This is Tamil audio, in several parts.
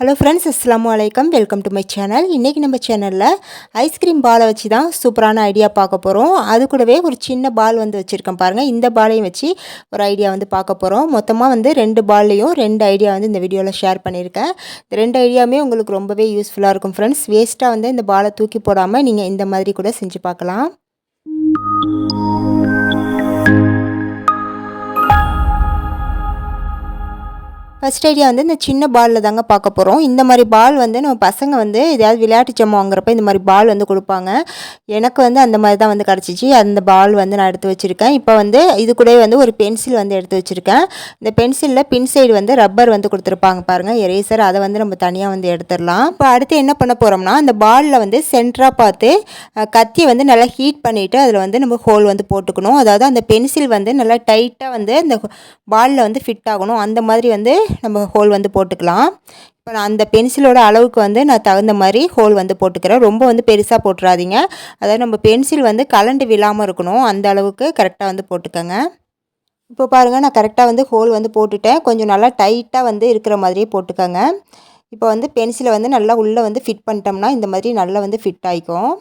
ஹலோ ஃப்ரெண்ட்ஸ் அஸ்லாம் வலைக்கம் வெல்கம் டு மை சேனல் இன்றைக்கி நம்ம சேனலில் ஐஸ்கிரீம் பாலை வச்சு தான் சூப்பரான ஐடியா பார்க்க போகிறோம் அது கூடவே ஒரு சின்ன பால் வந்து வச்சுருக்கேன் பாருங்கள் இந்த பாலையும் வச்சு ஒரு ஐடியா வந்து பார்க்க போகிறோம் மொத்தமாக வந்து ரெண்டு பால்லையும் ரெண்டு ஐடியா வந்து இந்த வீடியோவில் ஷேர் பண்ணியிருக்கேன். இந்த ரெண்டு ஐடியாவுமே உங்களுக்கு ரொம்பவே யூஸ்ஃபுல்லாக இருக்கும் ஃப்ரெண்ட்ஸ் வேஸ்ட்டாக வந்து இந்த பாலை தூக்கி போடாமல் நீங்கள் இந்த மாதிரி கூட செஞ்சு பார்க்கலாம். ஃபஸ்ட் ஐடியா வந்து இந்த சின்ன பாலில் தாங்க பார்க்க போகிறோம் இந்த மாதிரி பால் வந்து நம்ம பசங்க வந்து எதாவது விளையாட்டு ஜம்மு வாங்குறப்ப இந்த மாதிரி பால் வந்து கொடுப்பாங்க. எனக்கு வந்து அந்த மாதிரி தான் வந்து கிடச்சிச்சு. அந்த பால் வந்து நான் எடுத்து வச்சுருக்கேன். இப்போ வந்து இது கூட வந்து ஒரு பென்சில் வந்து எடுத்து வச்சுருக்கேன். இந்த பென்சிலில் பின் சைடு வந்து ரப்பர் வந்து கொடுத்துருப்பாங்க பாருங்கள் எரேசர் அதை வந்து நம்ம தனியாக வந்து எடுத்துடலாம். இப்போ அடுத்து என்ன பண்ண போகிறோம்னா அந்த பாலில் வந்து சென்டராக பார்த்து கத்தியை வந்து நல்லா ஹீட் பண்ணிவிட்டு அதில் வந்து நம்ம ஹோல் வந்து போட்டுக்கணும். அதாவது அந்த பென்சில் வந்து நல்லா டைட்டாக வந்து அந்த பாலில் வந்து ஃபிட் ஆகணும். அந்த மாதிரி வந்து நம்ம ஹோல் வந்து போட்டுக்கலாம். இப்போ நான் அந்த பென்சிலோட அளவுக்கு வந்து நான் தகுந்த மாதிரி ஹோல் வந்து போட்டுக்கிறேன். ரொம்ப வந்து பெருசாக போட்டுறாதீங்க. அதாவது நம்ம பென்சில் வந்து கலண்டு விழாமல் இருக்கணும். அந்த அளவுக்கு கரெக்டாக வந்து போட்டுக்கோங்க. இப்போ பாருங்கள் நான் கரெக்டாக வந்து ஹோல் வந்து போட்டுட்டேன். கொஞ்சம் நல்லா டைட்டாக வந்து இருக்கிற மாதிரியே போட்டுக்கோங்க. இப்போ வந்து பென்சிலை வந்து நல்லா உள்ளே வந்து ஃபிட் பண்ணிட்டோம்னா இந்த மாதிரி நல்லா வந்து ஃபிட் ஆகிக்கும்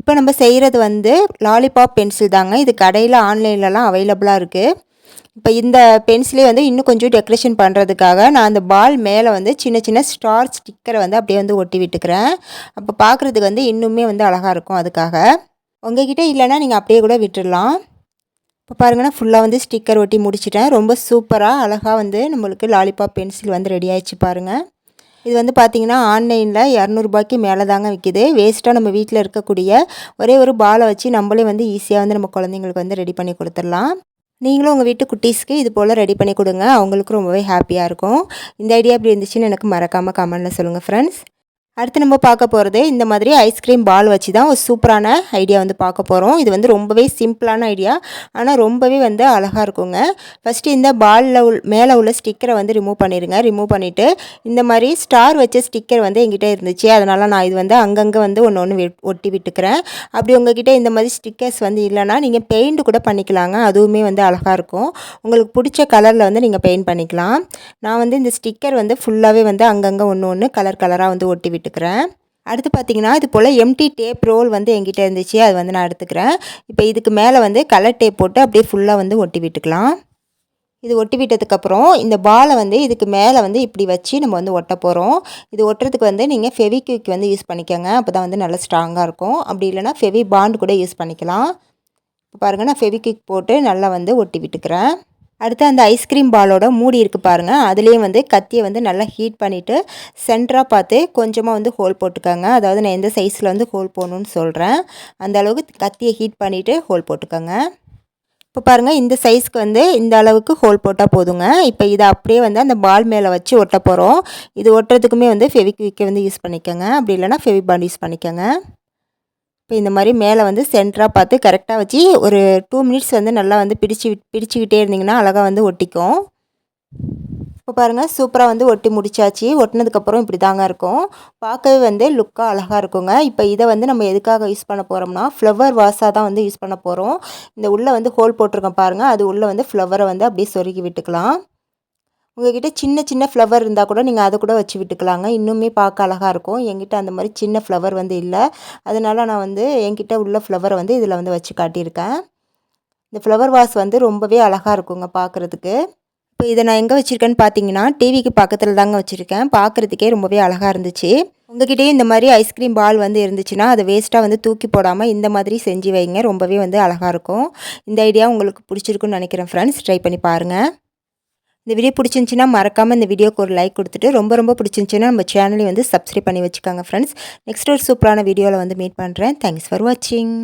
இப்போ நம்ம செய்கிறது வந்து லாலிபாப் பென்சில் தாங்க. இது கடையில் ஆன்லைன்லலாம் அவைலபிளாக இருக்குது இப்போ இந்த பென்சிலே வந்து இன்னும் கொஞ்சம் டெக்கரேஷன் பண்ணுறதுக்காக நான் அந்த பால் மேலே வந்து சின்ன சின்ன ஸ்டார் ஸ்டிக்கரை வந்து அப்படியே வந்து ஒட்டி விட்டுக்கிறேன். அப்போ பார்க்குறதுக்கு வந்து இன்னுமே வந்து அழகாக இருக்கும் அதுக்காக. உங்ககிட்ட இல்லைன்னா நீங்கள் அப்படியே கூட விட்டுடலாம். இப்போ பாருங்கன்னா ஃபுல்லாக வந்து ஸ்டிக்கர் ஒட்டி முடிச்சிட்டேன். ரொம்ப சூப்பராக அழகாக வந்து நம்மளுக்கு லாலிபாப் பென்சில் வந்து ரெடி ஆயிடுச்சு பாருங்கள் இது வந்து பார்த்திங்கன்னா ஆன்லைனில் இரநூறுபாய்க்கு மேலே தாங்க விற்கிது வேஸ்ட்டாக நம்ம வீட்டில் இருக்கக்கூடிய ஒரே ஒரு பாலை வச்சு நம்மளே வந்து ஈஸியாக வந்து நம்ம குழந்தைங்களுக்கு வந்து ரெடி பண்ணி கொடுத்துடலாம். நீங்களும் உங்கள் வீட்டு குட்டீஸ்க்கு இது போல் ரெடி பண்ணி கொடுங்க. அவங்களுக்கும் ரொம்பவே ஹாப்பியாக இருக்கும். இந்த ஐடியா எப்படி இருந்துச்சுன்னு எனக்கு மறக்காமல் கமெண்டில் சொல்லுங்கள் ஃப்ரெண்ட்ஸ் அடுத்து நம்ம பார்க்க போகிறது இந்த மாதிரி ஐஸ்கிரீம் பால் வச்சு தான் ஒரு சூப்பரான ஐடியா வந்து பார்க்க போகிறோம் இது வந்து ரொம்பவே சிம்பிளான ஐடியா ஆனால் ரொம்பவே வந்து அழகாக இருக்குங்க. ஃபஸ்ட்டு இந்த பாலில் உள் மேலே உள்ள ஸ்டிக்கரை வந்து ரிமூவ் பண்ணிடுங்க ரிமூவ் பண்ணிவிட்டு இந்த மாதிரி ஸ்டார் வச்ச ஸ்டிக்கர் வந்து எங்கிட்ட இருந்துச்சு. அதனால் நான் இது வந்து அங்கங்கே வந்து ஒன்று ஒன்று ஒட்டி விட்டுக்கிறேன். அப்படி உங்ககிட்ட இந்த மாதிரி ஸ்டிக்கர்ஸ் வந்து இல்லைனா நீங்கள் பெயிண்ட் கூட பண்ணிக்கலாங்க. அதுவுமே வந்து அழகாக இருக்கும். உங்களுக்கு பிடிச்ச கலரில் வந்து நீங்கள் பெயிண்ட் பண்ணிக்கலாம். நான் வந்து இந்த ஸ்டிக்கர் வந்து ஃபுல்லாகவே வந்து அங்கங்கே ஒன்று ஒன்று கலர் கலராக வந்து ஒட்டி விட்டு விட்டுக்கிறேன் அடுத்து பார்த்திங்கன்னா இது போல் எம்டி டேப் ரோல் வந்து எங்கிட்ட இருந்துச்சு. அது வந்து நான் எடுத்துக்கிறேன். இப்போ இதுக்கு மேலே வந்து கலர் டேப் போட்டு அப்படியே ஃபுல்லாக வந்து ஒட்டி விட்டுக்கலாம். இது ஒட்டி விட்டதுக்கப்புறம் இந்த பாலை வந்து இதுக்கு மேலே வந்து இப்படி வச்சு நம்ம வந்து ஒட்ட போகிறோம் இது ஒட்டுறதுக்கு வந்து நீங்கள் ஃபெவிக்விக் வந்து யூஸ் பண்ணிக்கோங்க. அப்போ தான் வந்து நல்லா ஸ்ட்ராங்காக இருக்கும். அப்படி இல்லைனா ஃபெவி பாண்ட் கூட யூஸ் பண்ணிக்கலாம். இப்போ பாருங்கள் நான் ஃபெவிக்விக் போட்டு நல்லா வந்து ஒட்டி விட்டுக்கிறேன். அடுத்து அந்த ஐஸ்கிரீம் பாலோட மூடி இருக்குது பாருங்கள் அதுலேயும் வந்து கத்தியை வந்து நல்லா ஹீட் பண்ணிவிட்டு சென்டராக பார்த்து கொஞ்சமாக வந்து ஹோல் போட்டுக்கோங்க. அதாவது நான் எந்த சைஸில் வந்து ஹோல் போடணுன்னு சொல்கிறேன் அந்த அளவுக்கு கத்தியை ஹீட் பண்ணிவிட்டு ஹோல் போட்டுக்கோங்க. இப்போ பாருங்கள் இந்த சைஸ்க்கு வந்து இந்த அளவுக்கு ஹோல் போட்டால் போதுங்க. இப்போ இதை அப்படியே வந்து அந்த பால் மேலே வச்சு ஒட்ட போகிறோம் இது ஒட்டுறதுக்குமே வந்து ஃபெவிக்விக்கை வந்து யூஸ் பண்ணிக்கோங்க. அப்படி இல்லைனா ஃபெவிபாண்ட் யூஸ் பண்ணிக்கோங்க. இப்போ இந்த மாதிரி மேலே வந்து சென்டராக பார்த்து கரெக்டாக வச்சு ஒரு டூ மினிட்ஸ் வந்து நல்லா வந்து பிடிச்சி பிடிச்சிக்கிட்டே இருந்திங்கன்னா அழகாக வந்து ஒட்டிக்கும். இப்போ பாருங்கள் சூப்பராக வந்து ஒட்டி முடிச்சாச்சு. ஒட்டினதுக்கப்புறம் இப்படி தாங்க இருக்கும். பார்க்கவே வந்து லுக்காக அழகாக இருக்குங்க. இப்போ இதை வந்து நம்ம எதுக்காக யூஸ் பண்ண போகிறோம்னா ஃப்ளவர் வாஷாக தான் வந்து யூஸ் பண்ண போகிறோம் இந்த உள்ளே வந்து ஹோல் போட்டிருக்கோம் பாருங்கள் அது உள்ளே வந்து ஃப்ளவரை வந்து அப்படியே சொருகி விட்டுக்கலாம். உங்கள்கிட்ட சின்ன சின்ன ஃப்ளவர் இருந்தால் கூட நீங்கள் அதை கூட வச்சு விட்டுக்கலாங்க. இன்னுமே பார்க்க அழகாக இருக்கும். என்கிட்ட அந்த மாதிரி சின்ன ஃப்ளவர் வந்து இல்லை. அதனால் நான் வந்து என்கிட்ட உள்ள ஃப்ளவரை வந்து இதில் வந்து வச்சு காட்டியிருக்கேன். இந்த ஃப்ளவர் வாஸ் வந்து ரொம்பவே அழகாக இருக்குங்க பார்க்குறதுக்கு. இப்போ இதை நான் எங்கே வச்சுருக்கேன்னு பார்த்தீங்கன்னா டிவிக்கு பக்கத்தில் தாங்க வச்சுருக்கேன். பார்க்குறதுக்கே ரொம்பவே அழகாக இருந்துச்சு. உங்ககிட்டயும் இந்த மாதிரி ஐஸ்கிரீம் பால் வந்து இருந்துச்சுன்னா அதை வேஸ்ட்டாக வந்து தூக்கி போடாமல் இந்த மாதிரி செஞ்சு வைங்க. ரொம்பவே வந்து அழகாக இருக்கும். இந்த ஐடியா உங்களுக்கு பிடிச்சிருக்குன்னு நினைக்கிறேன் ஃப்ரெண்ட்ஸ் ட்ரை பண்ணி பாருங்கள் இந்த வீடியோ பிடிச்சிருந்துச்சின்னா மறக்காமல் இந்த வீடியோக்கு ஒரு லைக் கொடுத்துட்டு ரொம்ப ரொம்ப பிடிச்சிருந்துச்சின்னா நம்ம சேனலையும் வந்து சப்ஸ்கிரைப் பண்ணி வச்சுக்கோங்க ஃப்ரெண்ட்ஸ் நெக்ஸ்ட் ஒரு சூப்பரான வீடியோவில் வந்து மீட் பண்ணுறேன் தேங்க்ஸ் ஃபார் வாட்சிங்